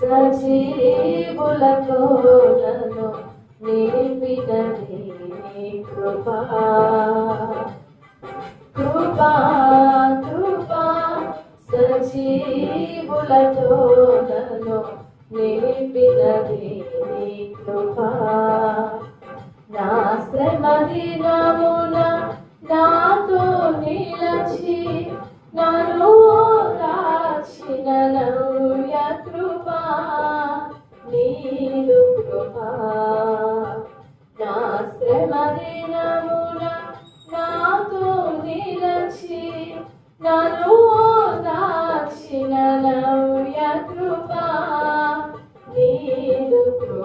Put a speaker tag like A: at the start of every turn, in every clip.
A: సజీవులతో నన్ను నిలిపినది నీ కృపా. కృపా కృపా సజీవులతో నన్ను నిలిపినది నీ కృపా. నా శ్రమ దినమున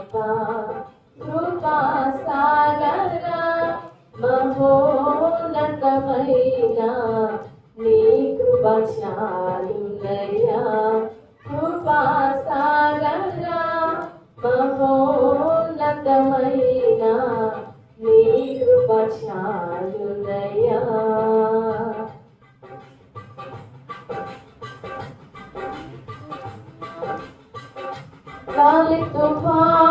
A: నీదు కృపా కృపా సాగర మహోన్నతమైన నీ కృప చాలునయ్యా కృపా సాగర మహోన్నతమైన నీ కృప చాలునయ్యా గాలి తుఫానుల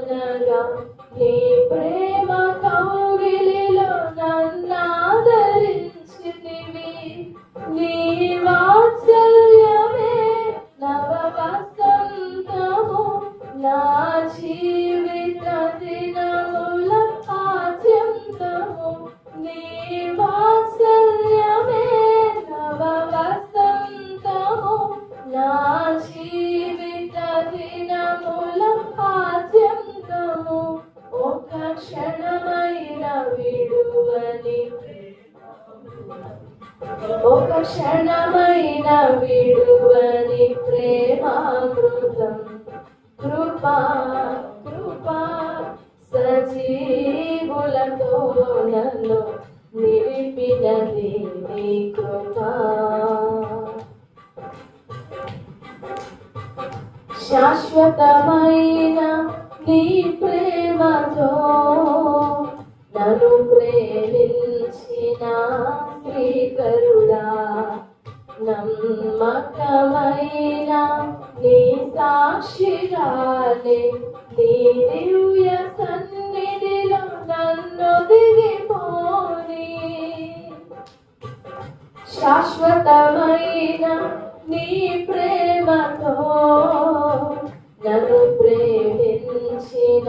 A: వేడుకొనగా నీ ప్రేమ కౌగిలిలో నన్నాదరించితివి. నీ వాత్సల్యమే నవ వసంతము నా జీవిత దినా ఒక క్షణమైన విడువని ప్రేమామృతం కృపా కృపా సజీవులతో నన్ను నిలిపినది నీ కృపా. శాశ్వతమైన నీ ప్రేమతో నన్ను ప్రేమి శ్రీకరుడా నమ్మకమైన నీ సాక్షిరాలే నీ దివ్య సన్నిధిలో నన్ను దిగిపోని. శాశ్వతమైన నీ ప్రేమతో నన్ను ప్రేమించిన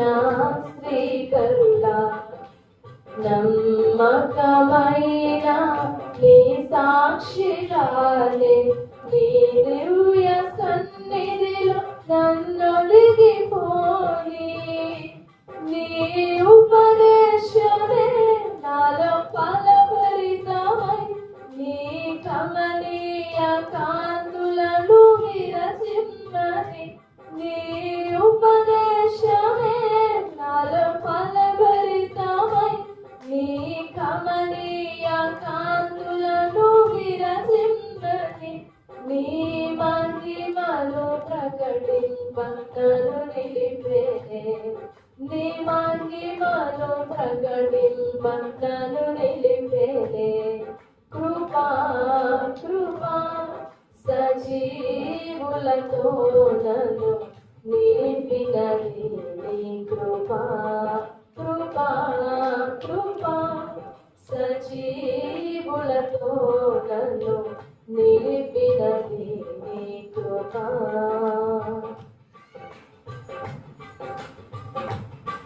A: శ్రీకరుడా నమ్మకమైన నీ సాక్షిరాలే నీ దివ్య సన్నిధిలో నన్నొలిగిపోని నీ ఉపదేశమే నాలో ఫలభరితమై నీ కమనీయ కాంతులను ప్రకటింపను నిలిపేనే నీ మహిమను ప్రకటింపను నిలిపేనే కృపా కృపా సజీవులతో నన్ను నిలిపినది నీ కృపా కృపా కృపా సజీవులతో నన్ను నిలిపినది నీ కృపా.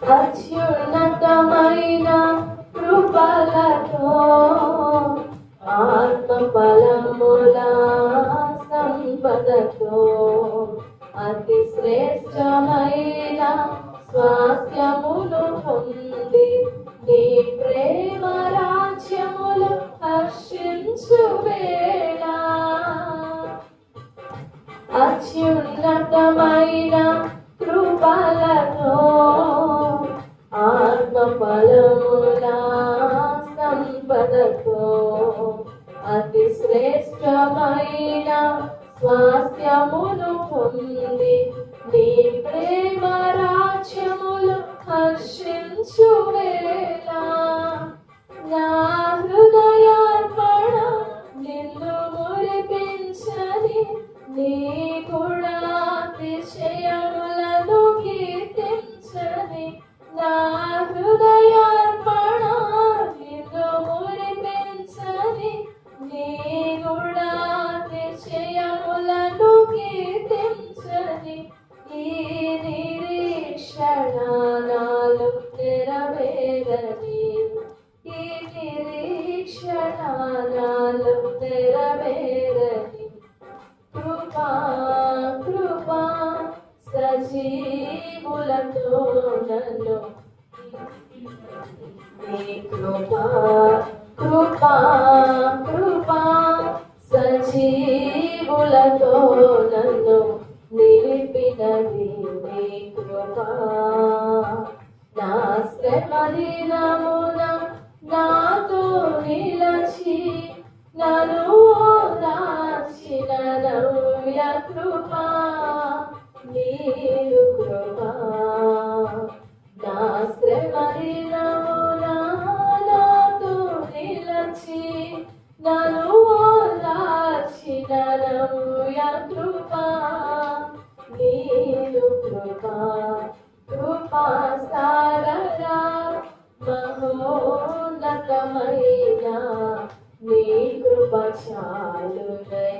A: But you're not on my ఈ నిరీక్షణ నాలో నెరవేరని ఈ నిరీక్షణ నాలో నెరవేరని కృపా కృపా సజీవులతో నన్ను కృపా కృపా కృపా సజీవులతో నన్ను నిలిపినది నీ కృపా నా శ్రమ నాతో నిలచి నన్ను ఓదార్చిన నవ్య కృపా నీరు కృపా నా శ్రమ నాతో నిలచి నన్ను ఓదార్చిన నవ్య కృపా నీరు కృపా కృపా సాగరా మహోన్నతమైన నీ కృప చాలునయ్యా